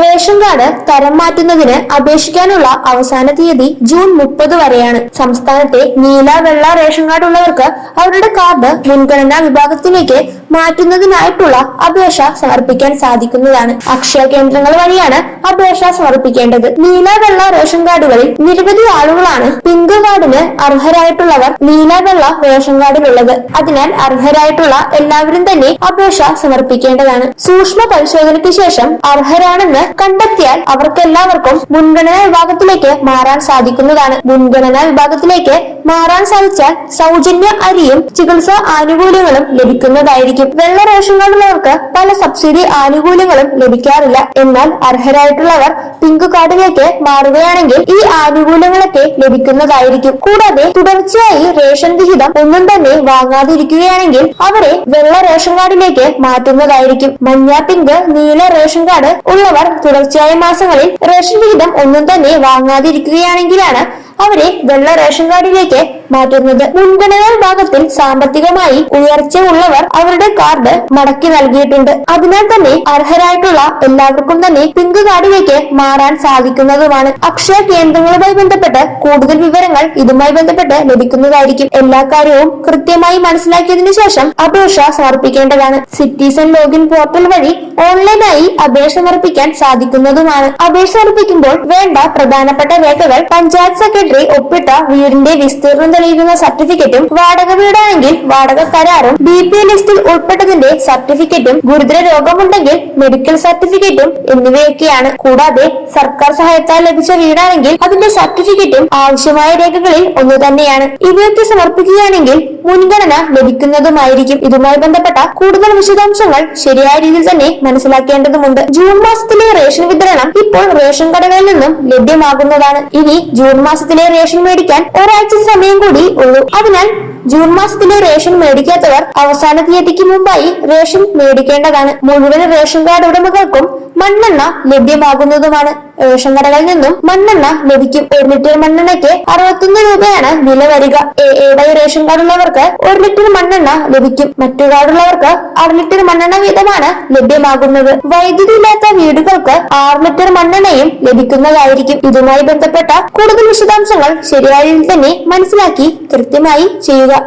Ration card തരം മാറ്റുന്നതിന് അപേക്ഷിക്കാനുള്ള അവസാന തീയതി ജൂൺ മുപ്പത് വരെയാണ്. സംസ്ഥാനത്തെ നീല വെള്ള റേഷൻ കാർഡ് ഉള്ളവർക്ക് അവരുടെ കാർഡ് മുൻഗണനാ വിഭാഗത്തിലേക്ക് മാറ്റുന്നതിനായിട്ടുള്ള അപേക്ഷ സമർപ്പിക്കാൻ സാധിക്കുന്നതാണ്. അക്ഷയ കേന്ദ്രങ്ങൾ വഴിയാണ് അപേക്ഷ സമർപ്പിക്കേണ്ടത്. നീല വെള്ള റേഷൻ കാർഡുകളിൽ നിരവധി ആളുകളാണ് പിങ്ക് കാർഡിന് അർഹരായിട്ടുള്ളവർ നീലാവെള്ള റേഷൻ കാർഡിലുള്ളത്. അതിനാൽ അർഹരായിട്ടുള്ള എല്ലാവരും തന്നെ അപേക്ഷ സമർപ്പിക്കേണ്ടതാണ്. സൂക്ഷ്മ പരിശോധനയ്ക്ക് ശേഷം അർഹരാണെന്ന് കണ്ടെത്തിയാൽ അവർക്കെല്ലാവർക്കും മുൻഗണനാ വിഭാഗത്തിലേക്ക് മാറാൻ സാധിക്കുന്നതാണ്. മുൻഗണനാ വിഭാഗത്തിലേക്ക് മാറാൻ സാധിച്ചാൽ സൗജന്യ അരിയും ചികിത്സാ ആനുകൂല്യങ്ങളും ലഭിക്കുന്നതായിരിക്കും. വെള്ള റേഷൻ കാർഡുള്ളവർക്ക് പല സബ്സിഡി ആനുകൂല്യങ്ങളും ലഭിക്കാറില്ല. എന്നാൽ അർഹരായിട്ടുള്ളവർ പിങ്ക് കാർഡിലേക്ക് മാറുകയാണെങ്കിൽ ഈ ആനുകൂല്യങ്ങളൊക്കെ ലഭിക്കുന്നതായിരിക്കും. കൂടാതെ തുടർച്ചയായി റേഷൻ വിഹിതം ഒന്നും തന്നെ വാങ്ങാതിരിക്കുകയാണെങ്കിൽ അവരെ വെള്ള റേഷൻ കാർഡിലേക്ക് മാറ്റുന്നതായിരിക്കും. മഞ്ഞ പിങ്ക് നീല റേഷൻ കാർഡ് ഉള്ളവർ തുടർച്ചയായ മാസങ്ങളിൽ റേഷൻ വിഹിതം ഒന്നും തന്നെ വാങ്ങാതിരിക്കുകയാണെങ്കിലാണ് അവരെ വെള്ള റേഷൻ കാർഡിലേക്ക് മാറ്റുന്നത്. മുൻഗണനാ വിഭാഗത്തിൽ സാമ്പത്തികമായി ഉയർച്ച ഉള്ളവർ അവരുടെ കാർഡ് മടക്കി നൽകിയിട്ടുണ്ട്. അതിനാൽ തന്നെ അർഹരായിട്ടുള്ള എല്ലാവർക്കും തന്നെ പിങ്ക് കാർഡിലേക്ക് മാറാൻ സാധിക്കുന്നതുമാണ്. അക്ഷയ കേന്ദ്രങ്ങളുമായി ബന്ധപ്പെട്ട് കൂടുതൽ വിവരങ്ങൾ ഇതുമായി ബന്ധപ്പെട്ട് ലഭിക്കുന്നതായിരിക്കും. എല്ലാ കാര്യവും കൃത്യമായി മനസ്സിലാക്കിയതിനു ശേഷം അപേക്ഷ സമർപ്പിക്കേണ്ടതാണ്. സിറ്റിസൺ ലോഗിൻ പോർട്ടൽ വഴി ഓൺലൈനായി അപേക്ഷ സമർപ്പിക്കാൻ സാധിക്കുന്നതുമാണ്. അപേക്ഷ സമർപ്പിക്കുമ്പോൾ വേണ്ട പ്രധാനപ്പെട്ട രേഖകൾ പഞ്ചായത്ത് സെക്രട്ടറി ഒപ്പിട്ട വീടിന്റെ വിസ്തീർണം തെളിയിക്കുന്ന സർട്ടിഫിക്കറ്റും വാടക വീടാണെങ്കിൽ വാടക കരാറും ബി പി ലിസ്റ്റിൽ ഉൾപ്പെട്ടതിന്റെ സർട്ടിഫിക്കറ്റും ഗുരുതര രോഗമുണ്ടെങ്കിൽ മെഡിക്കൽ സർട്ടിഫിക്കറ്റും എന്നിവയൊക്കെയാണ്. കൂടാതെ സർക്കാർ സഹായത്താൽ ലഭിച്ച വീടാണെങ്കിൽ അതിന്റെ സർട്ടിഫിക്കറ്റും ആവശ്യമായ രേഖകളിൽ ഒന്ന് തന്നെയാണ്. ഇവയൊക്കെ സമർപ്പിക്കുകയാണെങ്കിൽ മുൻഗണന ലഭിക്കുന്നതുമായിരിക്കും. ഇതുമായി ബന്ധപ്പെട്ട കൂടുതൽ വിശദാംശങ്ങൾ ശരിയായ രീതിയിൽ തന്നെ മനസ്സിലാക്കേണ്ടതുണ്ട് ജൂൺ മാസത്തിലെ റേഷൻ വിതരണം ഇപ്പോൾ റേഷൻ കടകളിൽ നിന്നും ലഭ്യമാകുന്നതാണ്. ഇനി ജൂൺ മാസത്തിലെ റേഷൻ മേടിക്കാൻ ഒരാഴ്ച സമയം കൂടി ഉള്ളൂ. അതിനാൽ ജൂൺ മാസത്തിലെ റേഷൻ മേടിക്കാത്തവർ അവസാന തീയതിക്ക് മുമ്പായി റേഷൻ മേടിക്കേണ്ടതാണ്. മുഴുവൻ റേഷൻ കാർഡ് ഉടമകൾക്കും മണ്ണെണ്ണ ലഭ്യമാകുന്നതുമാണ്. റേഷൻ കടകളിൽ നിന്നും മണ്ണെണ്ണ ലഭിക്കും. ഒരു ലിറ്റർ മണ്ണെണ്ണയ്ക്ക് അറുപത്തൊന്ന് രൂപയാണ് വില വരിക. എ വൈ റേഷൻ കാർഡുള്ളവർക്ക് ഒരു ലിറ്റർ മണ്ണെണ്ണ ലഭിക്കും. മറ്റു കാർഡുള്ളവർക്ക് അര ലിറ്റർ മണ്ണെണ്ണ വീതമാണ് ലഭ്യമാകുന്നത്. വൈദ്യുതി ഇല്ലാത്ത വീടുകൾക്ക് ആറ് ലിറ്റർ മണ്ണെണ്ണയും ലഭിക്കുന്നതായിരിക്കും. ഇതുമായി ബന്ധപ്പെട്ട കൂടുതൽ വിശദാംശങ്ങൾ ശരിയായ തന്നെ മനസ്സിലാക്കി കൃത്യമായി ചെയ്യുക.